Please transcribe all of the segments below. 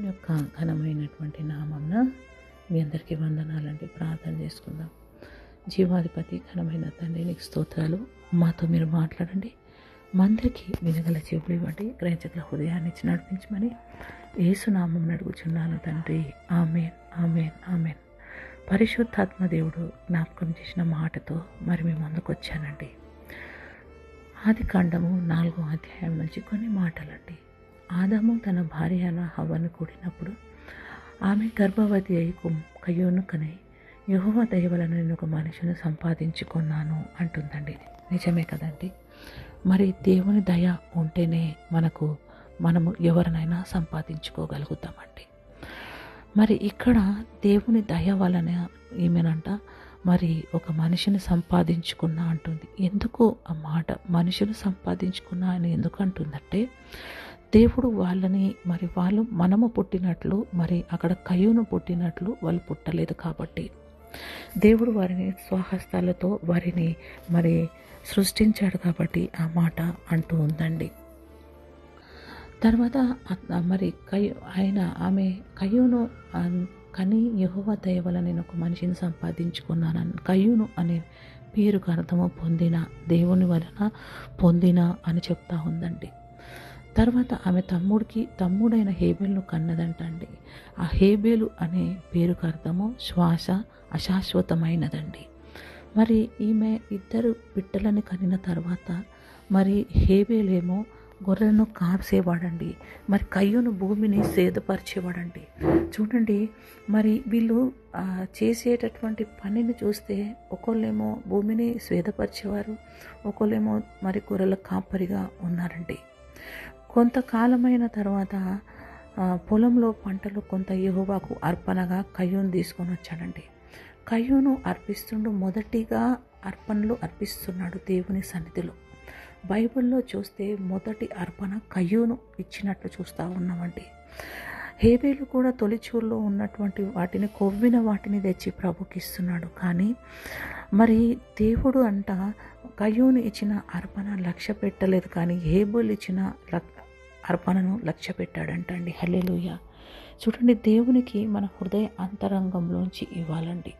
దేవుని యొక్క ఘనమైనటువంటి నామంన మీ అందరికీ వందనాలండి. ప్రార్థన చేసుకుందాం. జీవాధిపతి ఘనమైన తండ్రి నీకు స్తోత్రాలు. మాతో మీరు మాట్లాడండి. మందరికి వినగల చెవులు ఇవ్వండి. గ్రహించగల హృదయాన్ని ఇచ్చి నడిపించమని ఏసునామం అడుగుచున్నాను తండ్రి. Amen amen amen. పరిశుద్ధాత్మ దేవుడు జ్ఞాపకం చేసిన మాటతో మరి మీ ముందుకు వచ్చానండి. ఆది కాండము నాలుగో అధ్యాయం నుంచి కొన్ని మాటలండి. ఆదాము తన భార్య అయిన హవ్వను కూడినప్పుడు ఆమె గర్భవతి అయి కయ్యోను కనై యహోవ దయ వలన నేను ఒక మనిషిని సంపాదించుకున్నాను అంటుందండి. ఇది నిజమే కదండి. మరి దేవుని దయ ఉంటేనే మనకు మనము ఎవరినైనా సంపాదించుకోగలుగుతామండి. మరి ఇక్కడ దేవుని దయ వలన ఏమేనంట? మరి ఒక మనిషిని సంపాదించుకున్నా అంటుంది. ఎందుకు ఆ మాట? మనుషులు సంపాదించుకున్నా అని ఎందుకు అంటుందంటే దేవుడు వాళ్ళని మరి వాళ్ళు మనము పుట్టినట్లు మరి అక్కడ కయ్యూను పుట్టినట్లు వాళ్ళు పుట్టలేదు కాబట్టి. దేవుడు వారిని స్వహస్తాలతో వారిని మరి సృష్టించాడు కాబట్టి ఆ మాట అంటూ ఉందండి. తర్వాత మరి కయ్యూ ఆయన ఆమె కయ్యూను కానీ కని యహోవ దయ వల్ల నేను ఒక మనిషిని సంపాదించుకున్నాను కయ్యూను అనే పేరుకు అర్థము పొందిన దేవుని వలన పొందిన అని చెప్తా ఉందండి. తర్వాత ఆమె తమ్ముడికి తమ్ముడైన హేబేల్ను కన్నదంటండి. ఆ హేబేలు అనే పేరుకు అర్థము శ్వాస అశాశ్వతమైనదండి. మరి ఈమె ఇద్దరు బిడ్డలని కనిన తర్వాత మరి హేబేలేమో గొర్రెలను కాసేవాడండి మరి కయ్యను భూమిని సేదపరిచేవాడండి. చూడండి మరి వీళ్ళు చేసేటటువంటి పనిని చూస్తే ఒకళ్ళేమో భూమిని స్వేదపరిచేవారు ఒకళ్ళేమో మరి గొర్రెల కాపరిగా ఉన్నారండి. కొంతకాలమైన తర్వాత పొలంలో పంటలు కొంత యహోవాకు అర్పణగా కయ్యూను తీసుకొని వచ్చాడండి. కయ్యూను అర్పిస్తుండు మొదటిగా అర్పణలు అర్పిస్తున్నాడు దేవుని సన్నిధిలో. బైబిల్లో చూస్తే మొదటి అర్పణ కయ్యూను ఇచ్చినట్లు చూస్తూ ఉన్నామండి. హేబేలు కూడా తొలిచూరులో ఉన్నటువంటి వాటిని కొవ్విన వాటిని తెచ్చి ప్రభుకి ఇస్తున్నాడు. కానీ మరి దేవుడు అంట కయ్యూను ఇచ్చిన అర్పణ లక్ష్య పెట్టలేదు. కానీ హేబుల్ ఇచ్చిన లక్- అర్పణను లక్ష్య పెట్టాడంట అండి హల్లెలూయా. చూడండి దేవునికి మన హృదయ అంతరంగంలోంచి ఇవ్వాలండి.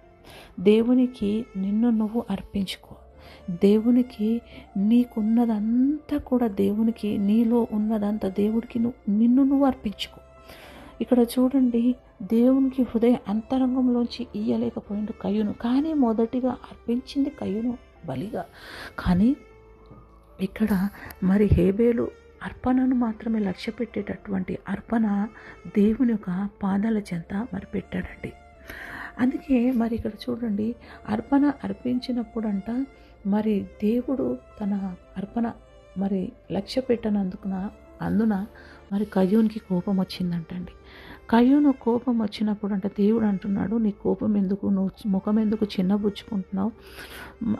దేవునికి నిన్ను నువ్వు అర్పించుకో. దేవునికి నీకున్నదంతా కూడా దేవునికి నీలో ఉన్నదంతా దేవుడికి నువ్వు నిన్ను నువ్వు అర్పించుకో. ఇక్కడ చూడండి దేవునికి హృదయ అంతరంగంలోంచి ఇయ్యలేకపోయిండు కయ్యును. కానీ మొదటిగా అర్పించింది కయ్యును బలిగా. కానీ ఇక్కడ మరి హేబేలు అర్పణను మాత్రమే లక్ష్య పెట్టేటటువంటి అర్పణ దేవుని యొక్క పాదాల చెంత మరి పెట్టాడండి. అందుకే మరి ఇక్కడ చూడండి అర్పణ అర్పించినప్పుడంట మరి దేవుడు తన అర్పణ మరి లక్ష్య పెట్టనందుకున అందున మరి కయ్యూనికి కోపం వచ్చిందంటండి. కయ్యూను కోపం వచ్చినప్పుడు అంటే దేవుడు అంటున్నాడు నీ కోపం ఎందుకు? నువ్వు ముఖం ఎందుకు చిన్నబుచ్చుకుంటున్నావు?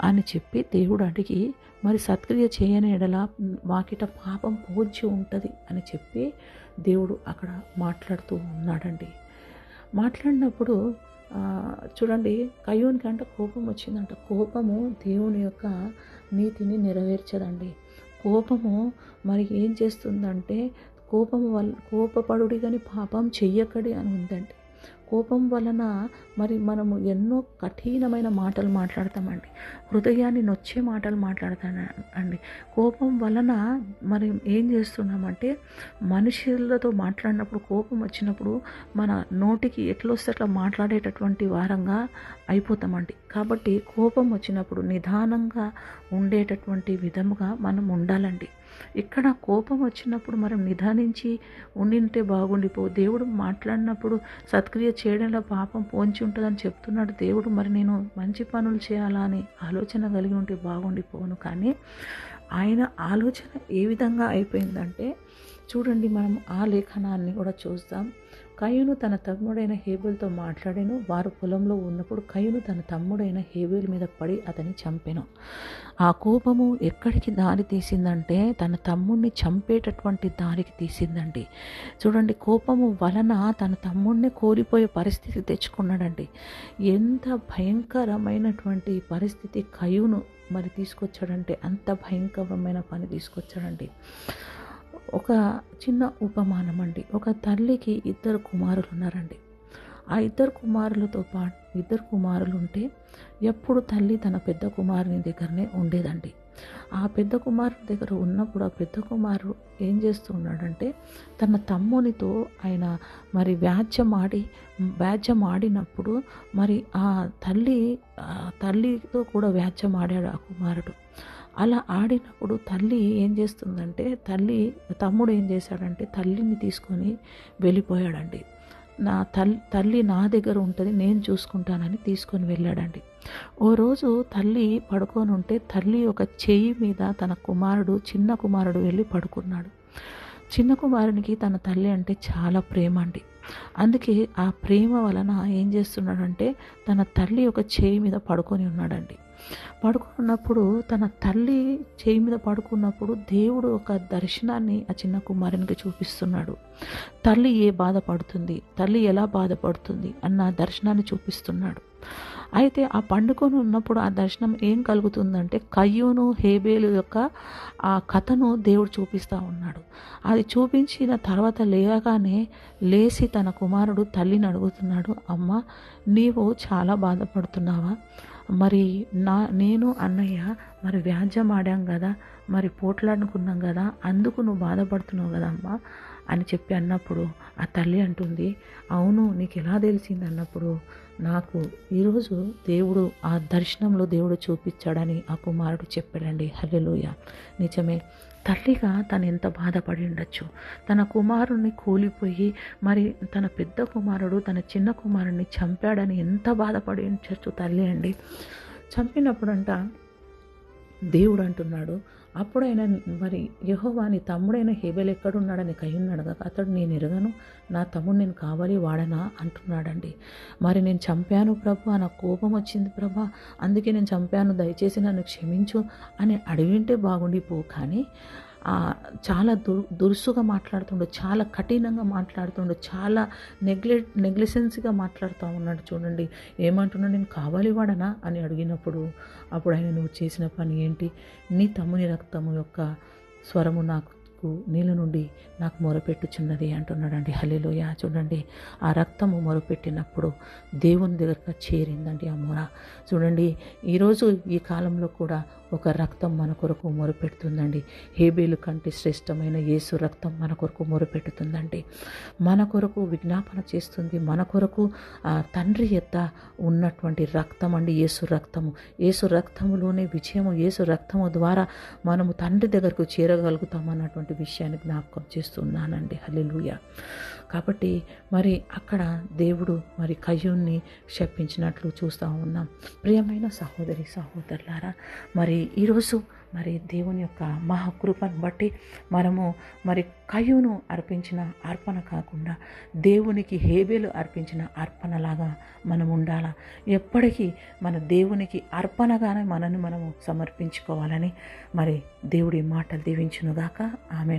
అని చెప్పి దేవుడు అడిగి మరి సత్క్రియ చేయని ఎడల వాకిట పాపం పూడ్చి ఉంటుంది? అని చెప్పి దేవుడు అక్కడ మాట్లాడుతూ ఉన్నాడండి. మాట్లాడినప్పుడు చూడండి కయ్యూనికి అంటే కోపం వచ్చిందంట. కోపము దేవుని యొక్క నీతిని నెరవేర్చదండి. కోపము మరి ఏం చేస్తుందంటే కోపం వల్ల కోపపడుడి కానీ పాపం చెయ్యకడి అని ఉందండి. కోపం వలన మరి మనము ఎన్నో కఠినమైన మాటలు మాట్లాడతామండి. హృదయాన్ని నొచ్చే మాటలు మాట్లాడతాను అండి కోపం వలన మరి ఏం చేస్తున్నామంటే మనుషులతో మాట్లాడినప్పుడు కోపం వచ్చినప్పుడు మన నోటికి ఎట్లా వస్తే అట్లా మాట్లాడేటటువంటి వారంగా అయిపోతామండి. కాబట్టి కోపం వచ్చినప్పుడు నిదానంగా ఉండేటటువంటి విధముగా మనం ఉండాలండి. ఇక్కడ కోపం వచ్చినప్పుడు మనం నిదానించి ఉండింటే బాగుండిపో దేవుడు మాట్లాడినప్పుడు సత్క్రియ చేయడంలో పాపం పోంచి ఉంటుందని చెప్తున్నాడు దేవుడు. మరి నేను మంచి పనులు చేయాలా అని ఆలోచన కలిగి ఉంటే బాగుండిపోను కానీ ఆయన ఆలోచన ఏ విధంగా అయిపోయిందంటే చూడండి మనం ఆ లేఖనాన్ని కూడా చూస్తాం. కయ్యూను తన తమ్ముడైన హేబేల్తో మాట్లాడాను. వారు పొలంలో ఉన్నప్పుడు కయ్యూను తన తమ్ముడైన హేబేల్ మీద పడి అతని చంపెను. ఆ కోపము ఎక్కడికి దారి తీసిందంటే తన తమ్ముడిని చంపేటటువంటి దారికి తీసిందండి. చూడండి కోపము వలన తన తమ్ముడిని కోల్పోయే పరిస్థితి తెచ్చుకున్నాడండి. ఎంత భయంకరమైనటువంటి పరిస్థితి కయ్యూను మరి తీసుకొచ్చాడంటే అంత భయంకరమైన పని తీసుకొచ్చాడండి. ఒక చిన్న ఉపమానం అండి ఒక తల్లికి ఇద్దరు కుమారులు ఉన్నారండి ఆ ఇద్దరు కుమారులతో పాటు ఇద్దరు కుమారులు ఉంటే ఎప్పుడు తల్లి తన పెద్ద కుమారుని దగ్గరనే ఉండేదండి. ఆ పెద్ద కుమారుని దగ్గర ఉన్నప్పుడు ఆ పెద్ద కుమారుడు ఏం చేస్తున్నాడంటే తన తమ్మునితో ఆయన మరి వ్యాజ్యం ఆడి వ్యాజ్యం ఆడినప్పుడు మరి ఆ తల్లి తల్లితో కూడా వ్యాజ్యం ఆడాడు ఆ కుమారుడు. అలా ఆడినప్పుడు తల్లి ఏం చేస్తుందంటే తల్లి తమ్ముడు ఏం చేశాడంటే తల్లిని తీసుకొని వెళ్ళిపోయాడండి. నా తల్లి తల్లి నా దగ్గర ఉంటుంది నేను చూసుకుంటానని తీసుకొని వెళ్ళాడండి. ఓ రోజు తల్లి పడుకొని ఉంటే తల్లి ఒక చెయ్యి మీద తన కుమారుడు చిన్న కుమారుడు వెళ్ళి పడుకున్నాడు. చిన్న కుమారునికి తన తల్లి అంటే చాలా ప్రేమ అండి. అందుకే ఆ ప్రేమ వలన ఏం చేస్తున్నాడంటే తన తల్లి ఒక చేయి మీద పడుకొని ఉన్నాడండి. పడుకున్నప్పుడు తన తల్లి చేయి మీద పడుకున్నప్పుడు దేవుడు ఒక దర్శనాన్ని ఆ చిన్న కుమారునికి చూపిస్తున్నాడు. తల్లి ఏ బాధపడుతుంది తల్లి ఎలా బాధపడుతుంది అన్న దర్శనాన్ని చూపిస్తున్నాడు. అయితే ఆ పండుకొని ఉన్నప్పుడు ఆ దర్శనం ఏం కలుగుతుందంటే కయ్యూను హేబేలు యొక్క ఆ కథను దేవుడు చూపిస్తూ ఉన్నాడు. అది చూపించిన తర్వాత లేవగానే లేచి తన కుమారుడు తల్లిని అడుగుతున్నాడు అమ్మ నీవు చాలా బాధపడుతున్నావా? మరి నా నేను అన్నయ్య మరి వ్యాజ్యం ఆడాం కదా మరి పోట్లాడుకున్నాం కదా అందుకు నువ్వు బాధపడుతున్నావు కదమ్మా? అని చెప్పి అన్నప్పుడు ఆ తల్లి అంటుంది అవును నీకు ఎలా తెలిసింది? అన్నప్పుడు నాకు ఈరోజు దేవుడు ఆ దర్శనంలో దేవుడు చూపించాడని ఆ కుమారుడు చెప్పాడండి. హల్లెలూయ. నిజమే తల్లిగా తను ఎంత బాధపడి ఉండొచ్చు. తన కుమారుణ్ణి కూలిపోయి మరి తన పెద్ద కుమారుడు తన చిన్న కుమారుడిని చంపాడని ఎంత బాధపడి ఉండొచ్చు తల్లి అండి. చంపినప్పుడంట దేవుడు అంటున్నాడు అప్పుడైనా మరి యహోవాని తమ్ముడైన హేబెల్ ఎక్కడున్నాడని కయ్యున్నాడు కదా అతడు నేను ఎరగను నా తమ్ముడు నేను కావాలి వాడనా అంటున్నాడండి. మరి నేను చంపాను ప్రభు నా కోపం వచ్చింది ప్రభా అందుకే నేను చంపాను దయచేసి నన్ను క్షమించు అని అడిగింటే బాగుండిపో. కానీ చాలా దుర్ దురుసుగా మాట్లాడుతుండు చాలా కఠినంగా మాట్లాడుతుండు చాలా నెగ్లె నెగ్లిసెన్స్గా మాట్లాడుతూ ఉన్నాడు చూడండి. ఏమంటున్నాడు నేను కావాలి వాడనా? అని అడిగినప్పుడు అప్పుడు ఆయన నువ్వు చేసిన పని ఏంటి? నీ తమ్ముని రక్తము యొక్క స్వరము నాకు నీళ్ళ నుండి నాకు మొరపెట్టుచున్నది అంటున్నాడండి. హలేలోయ చూడండి ఆ రక్తము మొరపెట్టినప్పుడు దేవుని దగ్గరగా చేరిందండి ఆ మొర చూడండి ఈరోజు ఈ కాలంలో కూడా ఒక రక్తం మన కొరకు మొరపెడుతుందండి. హేబేలు కంటే శ్రేష్టమైన యేసు రక్తం మన కొరకు మొరపెడుతుందండి. మన కొరకు విజ్ఞాపన చేస్తుంది మన కొరకు తండ్రి ఎత్త ఉన్నటువంటి రక్తం అండి యేసు రక్తము. యేసు రక్తములోనే విజయము యేసు రక్తము ద్వారా మనము తండ్రి దగ్గరకు చేరగలుగుతాం అన్నటువంటి విషయాన్ని జ్ఞాపకం చేస్తున్నానండి. హల్లెలూయ. కాబట్టి మరి అక్కడ దేవుడు మరి కయ్యూన్ని శపించినట్లు చూస్తూ ఉన్నాం. ప్రియమైన సహోదరి సహోదరులారా మరి ఈరోజు మరి దేవుని యొక్క మహాకృపను బట్టి మనము మరి కయ్యూను అర్పించిన అర్పణ కాకుండా దేవునికి హేబేలు అర్పించిన అర్పణలాగా మనం ఉండాలా. ఎప్పటికీ మన దేవునికి అర్పణగానే మనను మనము సమర్పించుకోవాలని మరి దేవుడి మాటలు దీవించునుగాక. ఆమెను.